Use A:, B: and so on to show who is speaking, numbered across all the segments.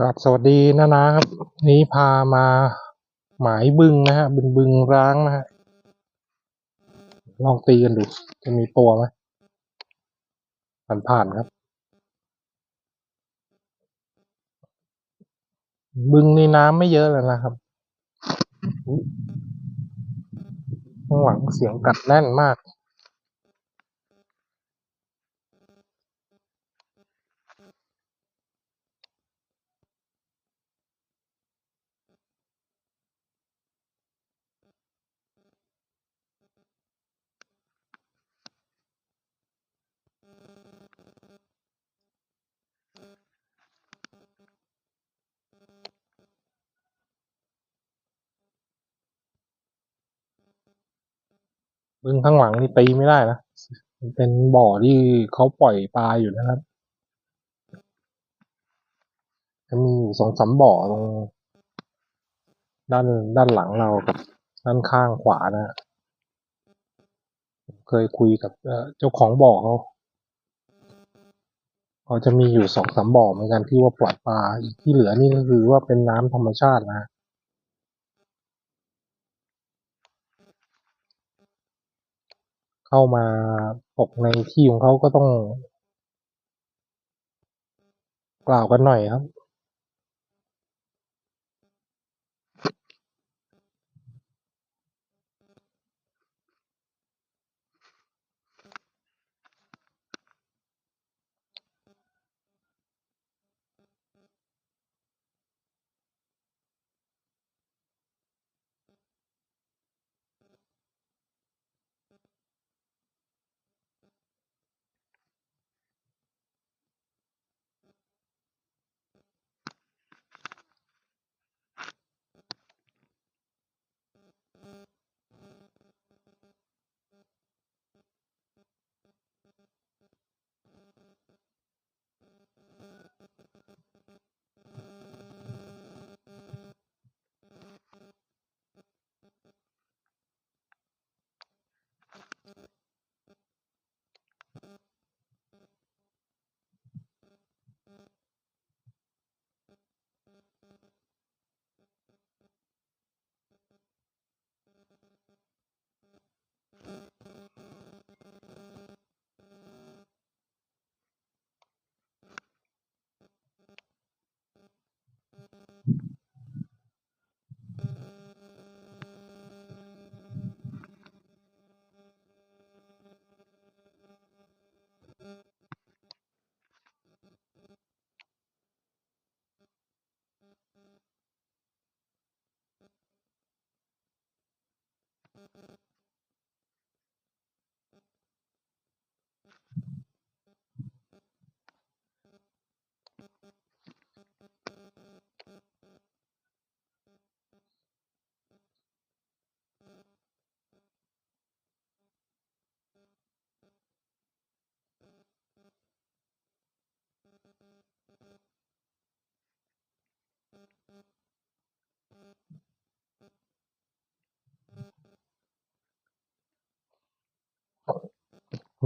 A: ครับสวัสดีนะนะครับ นี้พามาหมายบึงนะฮะบึงบึงร้างนะฮะลองตีกันดู จะมีตัวไหมผ่านผ่านครับ บึงนี่น้ำไม่เยอะเลยนะครับข้างหลังเสียงกัดแน่นมาก บึงข้างหลังนี่ตีไม่ได้นะมันเป็นบ่อที่เขาปล่อยปลาอยู่นะครับ จะมีอยู่สองสามบ่อตรงด้านด้านหลังเรากับด้านข้างขวานะเคยคุยกับเอ่อเจ้าของบ่อเขาเขาจะมีอยู่สองสามบ่อเหมือนกันที่ว่าปล่อยปลาอีกที่เหลือนี่ก็คือว่าเป็นน้ำธรรมชาตินะฮะ เข้ามาตกในที่ของเขาก็ต้อง กล่าวกันหน่อยครับ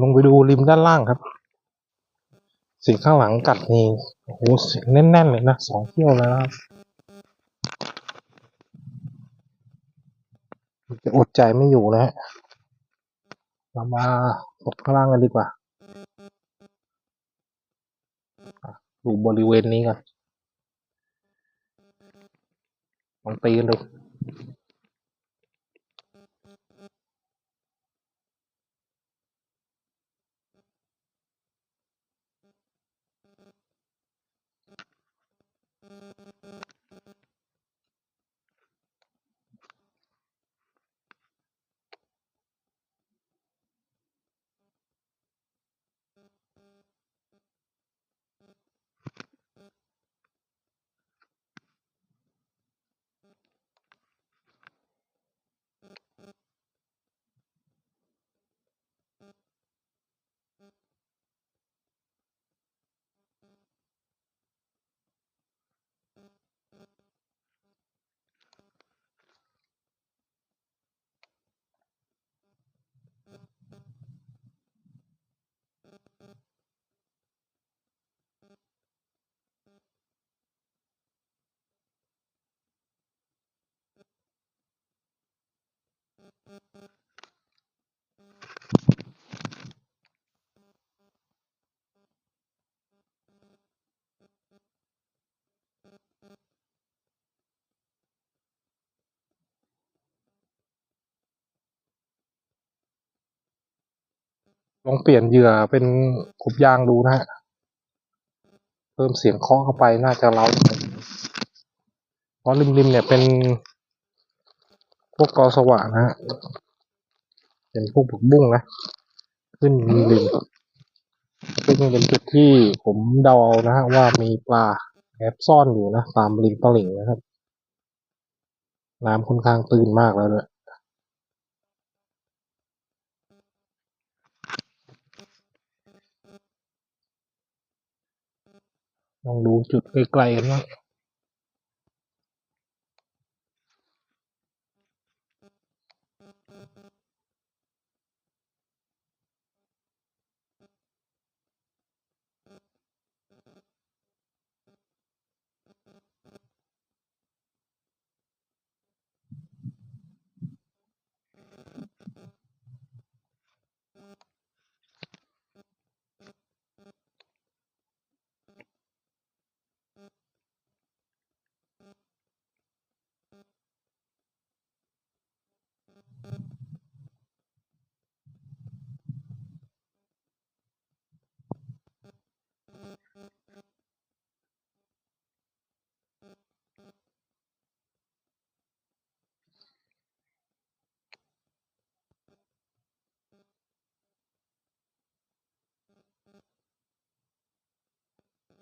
A: ลงไปดูริมด้านล่างครับสิ่งข้างหลังกัดนี่โอ้โหสียงแน่นๆเลยนะสองเที่ยวแล้วนะครับจะอดใจไม่อยู่แล้วฮะเรามาตกข้างล่างกันดีกว่าดูบริเวณนี้กันลองตีกันดู Thank you. ลองเปลี่ยนเหยื่อเป็นกบยางดูนะฮะ เพิ่มเสียงเคาะเข้าไปน่าจะเล้าเพราะริมๆเนี่ยเป็น พวกกอสว่านะฮะเป็นพวกผักบุ้งนะ ขึ้นริมๆซึ่งเป็นจุดที่ผมเดาเอานะฮะว่ามีปลาแอบซ่อนอยู่นะตามริมตลิ่งนะครับ น้ำค่อนข้างตื้นมากแล้วด้วยลองดูจุดไกลๆกันว่าง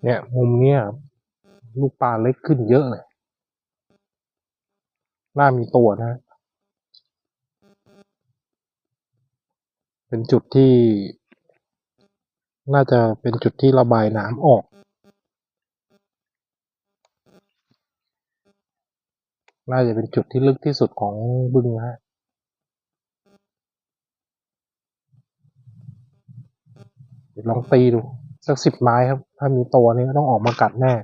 A: เนี่ยมุมเนี้ยลูกปลาเล็กขึ้นเยอะเลยน่ามีตัวนะ เป็นจุดที่ น่าจะเป็นจุดที่ระบายน้ำออก น่าจะเป็นจุดที่ลึกที่สุดของบึงนะฮะลองตีดู สักสิบไม้ครับ ถ้ามีตัวนี้ก็ต้องออกมากัดแน่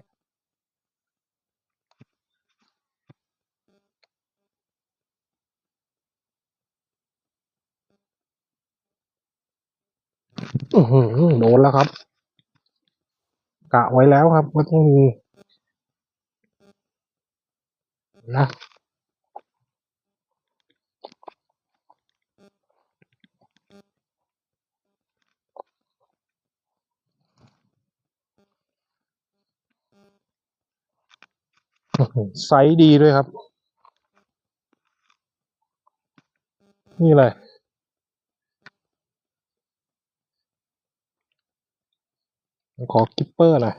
A: อือหือ โดนแล้วครับ กะไว้แล้วครับว่าต้องมีนะไซส์ดีด้วยครับ นี่เลย ขอกิปเปอร์หน่อย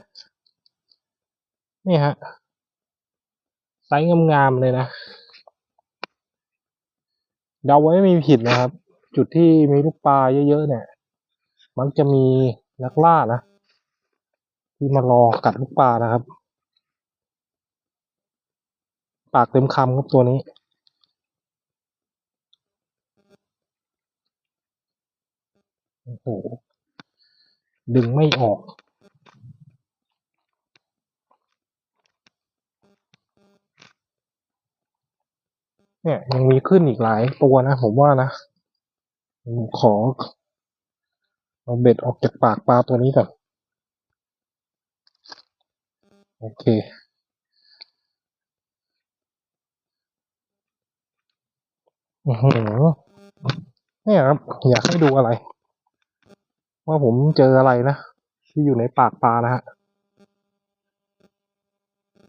A: นี่ฮะไซส์งามๆเลยนะเดาไว้ไม่มีผิดนะครับ จุดที่มีลูกปลาเยอะๆเนี่ย มักจะมีนักล่านะ ที่มารอกัดลูกปลานะครับ ปากเต็มคำครับตัวนี้โอ้โหดึงไม่ออก เนี่ยยังมีขึ้นอีกหลายตัวนะ ผมว่านะผมขอเอาเบ็ดออกจากปากปลาตัวนี้ก่อนโอเคอือหือเนี่ยครับ อยากให้ดูอะไร ว่าผมเจออะไรนะ ที่อยู่ในปากปลานะฮะ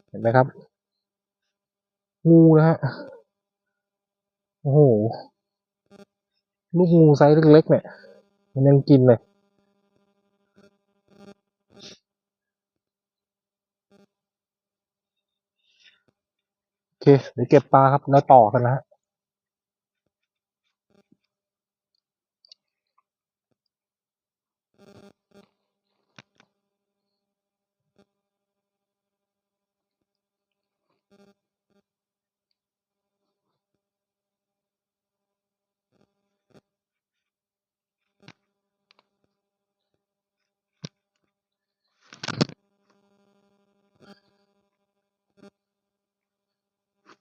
A: เห็นไหมครับ งูนะฮะ โอ้โห ลูกงูไซส์เล็กๆเนี่ย มันยังกินเลยโอเค เดี๋ยวเก็บปลาครับ แล้วต่อกันนะฮะ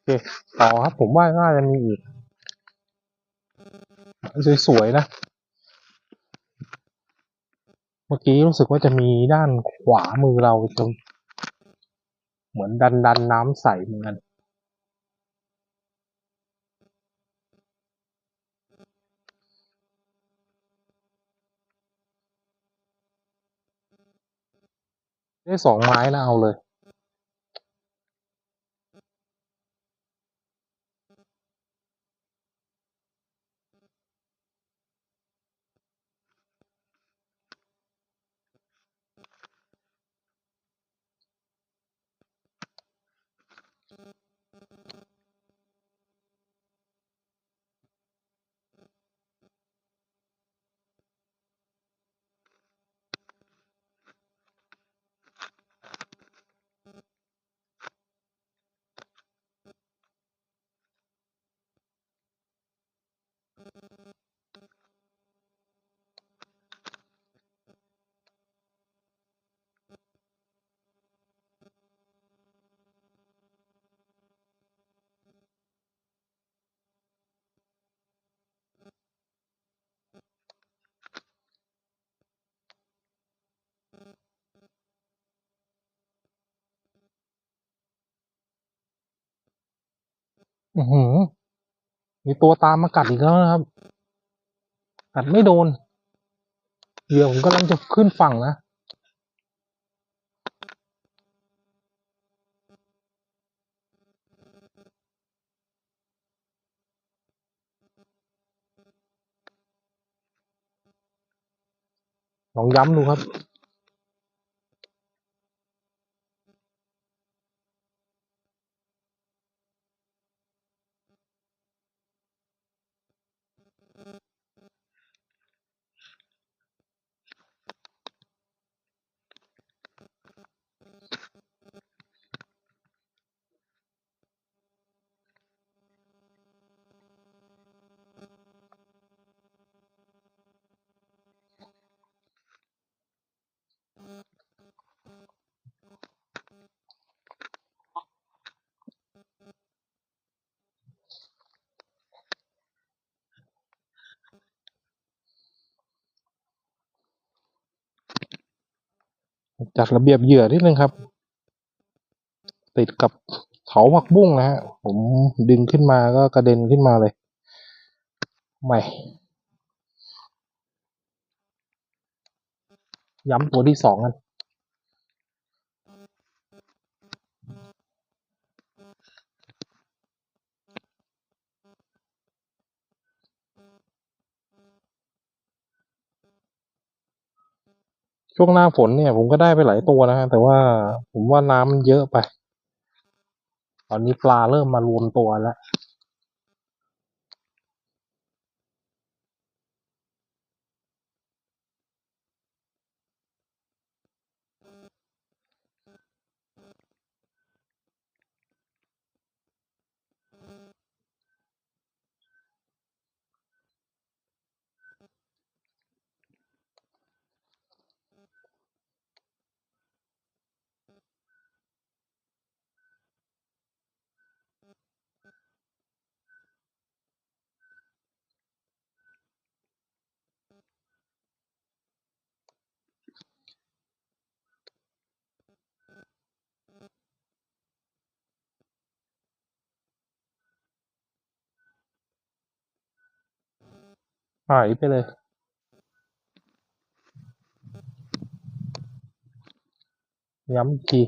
A: เคต่อครับผมว่าน่าจะมีอีกสวยๆนะ เมื่อกี้รู้สึกว่าจะมีด้านขวามือเราตรงเหมือนดันดันน้ำใสเหมือนกันได้สองไม้แล้วเอาเลย อือหือ มีตัวตามมากัดอีกแล้วนะครับ กัดไม่โดน เหยื่อผมกำลังจะขึ้นฝั่งนะลองย้ำดูครับ จัดระเบียบเหยื่อนิดนึงครับ ติดกับเสาผักบุ้งนะฮะผมดึงขึ้นมาก็กระเด็นขึ้นมาเลยไม่ย้ำตัวที่สองกัน ช่วงหน้าฝนเนี่ย ผมก็ได้ไปหลายตัวนะฮะแต่ว่าผมว่าน้ำมันเยอะไป ตอนนี้ปลาเริ่มมารวมตัวแล้วายไปเลย ย้ำอีกที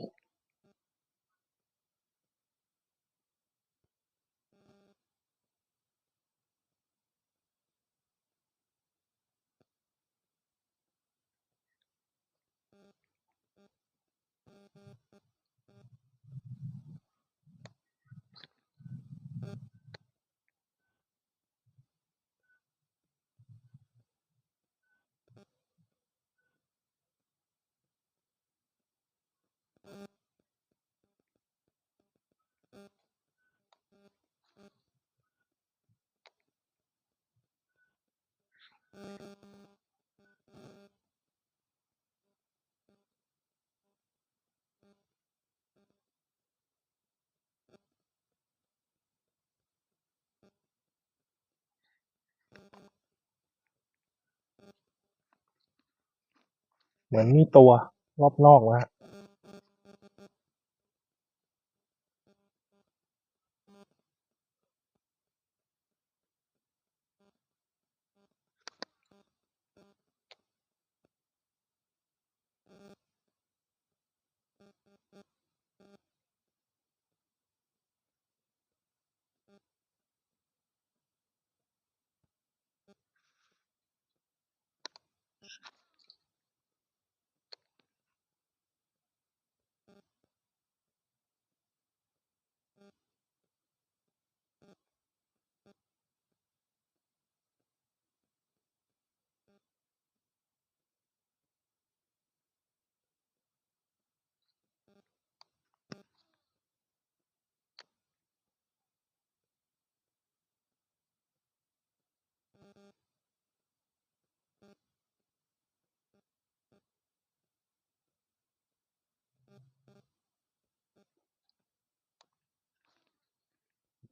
A: เหมือนมีตัวรอบนอกนะฮะ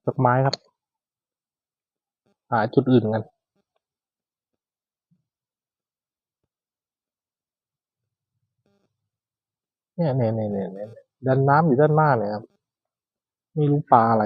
A: ดอกไม้ครับ หาจุดอื่นกันเนี่ยเนี่ยเนี่ยเนี่ยเนี่ยดันน้ำอยู่ด้านหน้าเนี่ยครับ ไม่รู้ปลาอะไร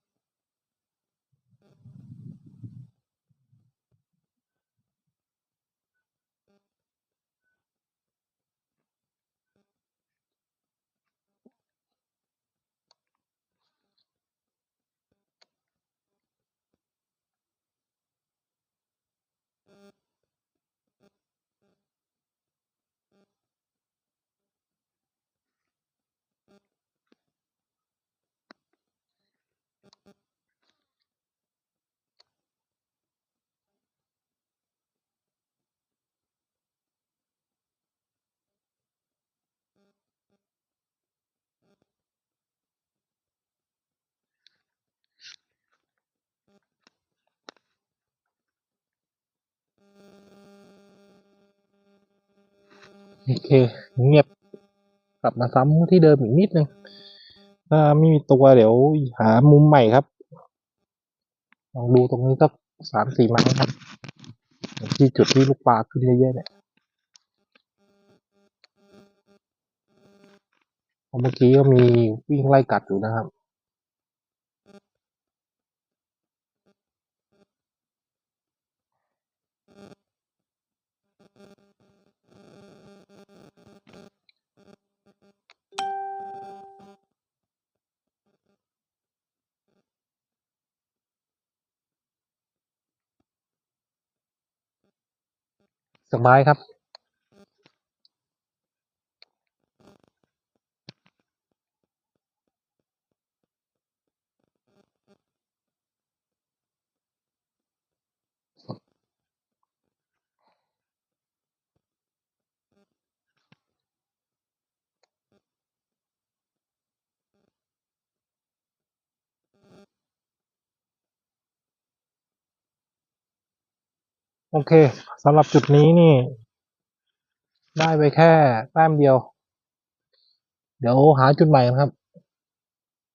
A: โอเคเงียบกลับมาซ้ำที่เดิมอีกนิดนึงถ้าไม่มีตัวเดี๋ยวหามุมใหม่ครับ ลองดูตรงนี้สักสามสี่ไม้ครับ ที่จุดที่ลูกปลาขึ้นเยอะๆเนี่ยเพราะเมื่อกี้ก็มีวิ่งไล่กัดอยู่นะครับ สบายครับ โอเคสำหรับจุดนี้นี่ ได้ไปแค่แต้มเดียว เดี๋ยวหาจุดใหม่นะครับ